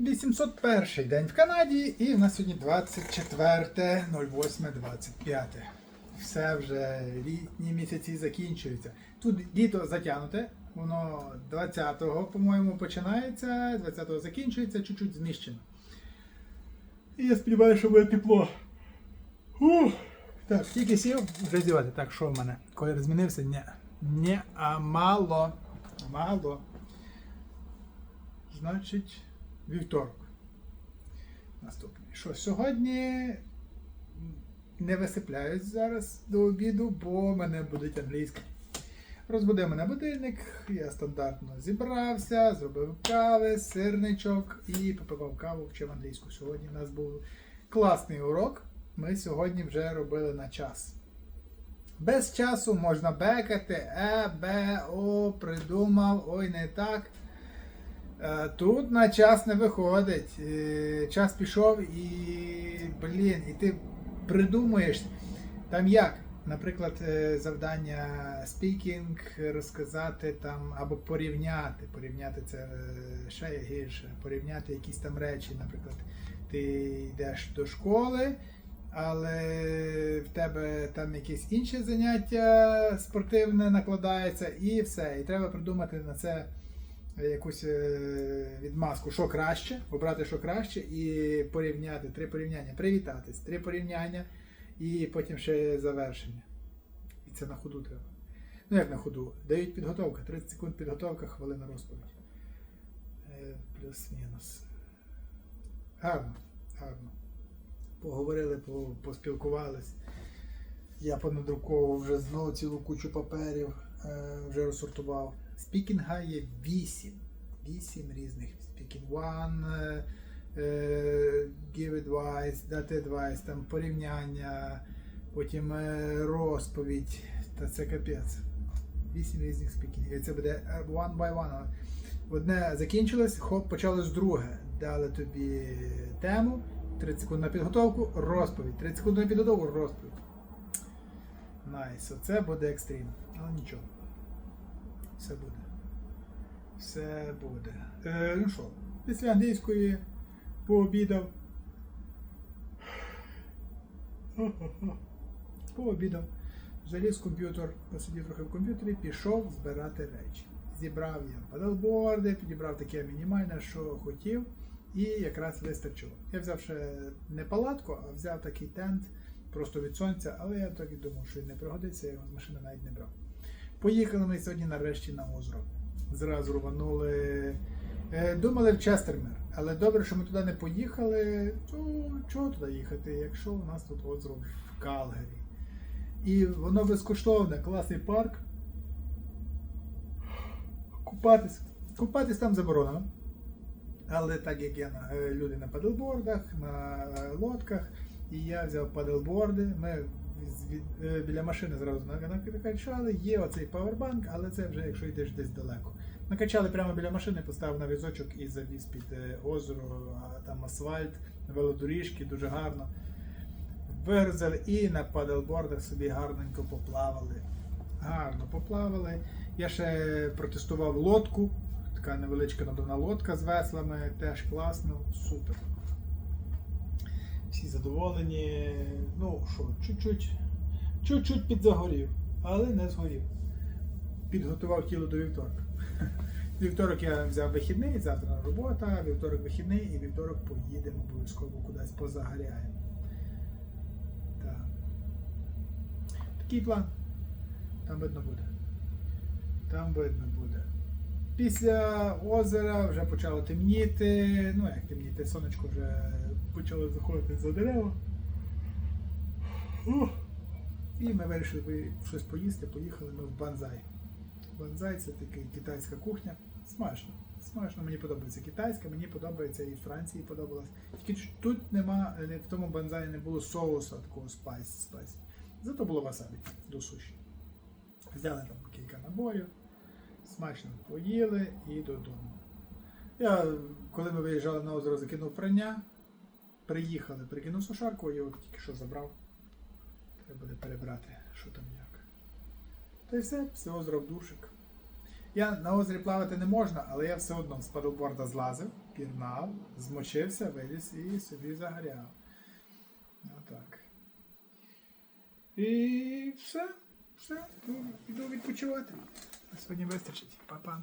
801 день в Канаді, і в нас сьогодні 24.08.25. Все вже літні місяці закінчуються. Тут літо затягнуте, воно 20-го, по-моєму, починається, 20-го закінчується, чуть-чуть зміщено. І я сподіваюся, що буде тепло. Ух. Так, тільки сів вже зівати. Так, що в мене? Колір змінився? Ні. Ні, а мало. Мало. Значить, вівторок. Наступний. Що сьогодні не висипляюсь зараз до обіду, бо мене будуть англійська. Розбудив мене будильник, я стандартно зібрався, зробив кави, сирничок і попивав каву, вчив англійську. Сьогодні у нас був класний урок. Ми сьогодні вже робили на час. Без часу можна бекати, е, бе, о, придумав, ой, не так. Е, Тут на час не виходить. Е, Час пішов і, блін, і ти придумуєш. Там як? Наприклад, е, завдання speaking, розказати там або порівняти. Порівняти це ще гірше. Порівняти якісь там речі. Наприклад, ти йдеш до школи, але в тебе там якесь інше заняття спортивне накладається, і все. І треба придумати на це якусь е, відмазку, що краще, обрати, що краще, і порівняти три порівняння, привітатись, три порівняння, і потім ще завершення. І це на ходу треба. Ну як на ходу? Дають підготовка, 30 секунд підготовка, хвилина розповідь. Е, Плюс-мінус. Гарно, гарно. Поговорили, поспілкувались. Я понадруковував вже знову цілу кучу паперів, е, вже розсортував. Спікінга є 8. 8 різних. Speaking one, е, е, give advice, дати advice, там порівняння, потім е, розповідь. Та це капець. 8 різних спікінгів. Це буде one by one. Одне закінчилось, хоп, почалось друге. Дали тобі тему, 30 секунд на підготовку, розповідь. 30 секунд на підготовку, розповідь. Найс, оце буде екстрім. Але нічого. Все буде. Все буде. Е, ну що, після англійської пообідав. Пообідав. Заліз комп'ютер, посидів трохи в комп'ютері, пішов збирати речі. Зібрав я падалборди, підібрав таке мінімальне, що хотів, і якраз вистачило. Я взяв ще не палатку, а взяв такий тент просто від сонця, але я так і думав, що він не пригодиться, я його з машини навіть не брав. Поїхали ми сьогодні нарешті на озеро. Зразу рванули. Е, Думали в Честермер, але добре, що ми туди не поїхали. То чого туди їхати, якщо у нас тут озеро в Калгарі. І воно безкоштовне, класний парк. Купатись. Купатись там заборонено. Але так як я на, е, люди на паделбордах, на е, лодках, і я взяв паделборди, ми біля машини зразу на- накачали. Є оцей павербанк, але це вже якщо йдеш десь далеко. Накачали прямо біля машини, поставив на візочок і завіз під е, озеро, а там асфальт, велодоріжки, дуже гарно. Вигрузили і на паделбордах собі гарненько поплавали. Гарно поплавали. Я ще протестував лодку. Така невеличка надувна лодка з веслами, теж класно, супер. Всі задоволені. Ну що, чуть-чуть, чуть-чуть підзагорів, але не згорів. Підготував тіло до вівторка. Вівторок я взяв вихідний, завтра робота, вівторок вихідний і вівторок поїдемо обов'язково кудись позагоряємо. Так. Такий план. Там видно буде. Там видно буде. Після озера вже почало темніти. Ну як темніти, сонечко вже почало заходити за дерева. І ми вирішили щось поїсти, поїхали ми в Банзай. Банзай це така китайська кухня. Смачно. Смачно, мені подобається китайська, мені подобається і Франції подобалось. Тільки тут нема, в тому банзаї не було соуса такого спайс, спайс. Зато було васабі до суші. Взяли там кілька наборів, смачно поїли і додому. Я, коли ми виїжджали на озеро, закинув прання, приїхали, прикинув сушарку, я от тільки що забрав. Треба буде перебрати, що там як. Та й все, все озеро в душик. Я на озері плавати не можна, але я все одно з падлборда злазив, пірнав, змочився, виліз і собі загоряв. Отак. І все. Все, йду відпочивати. На сьогодні вистачить. Па-па.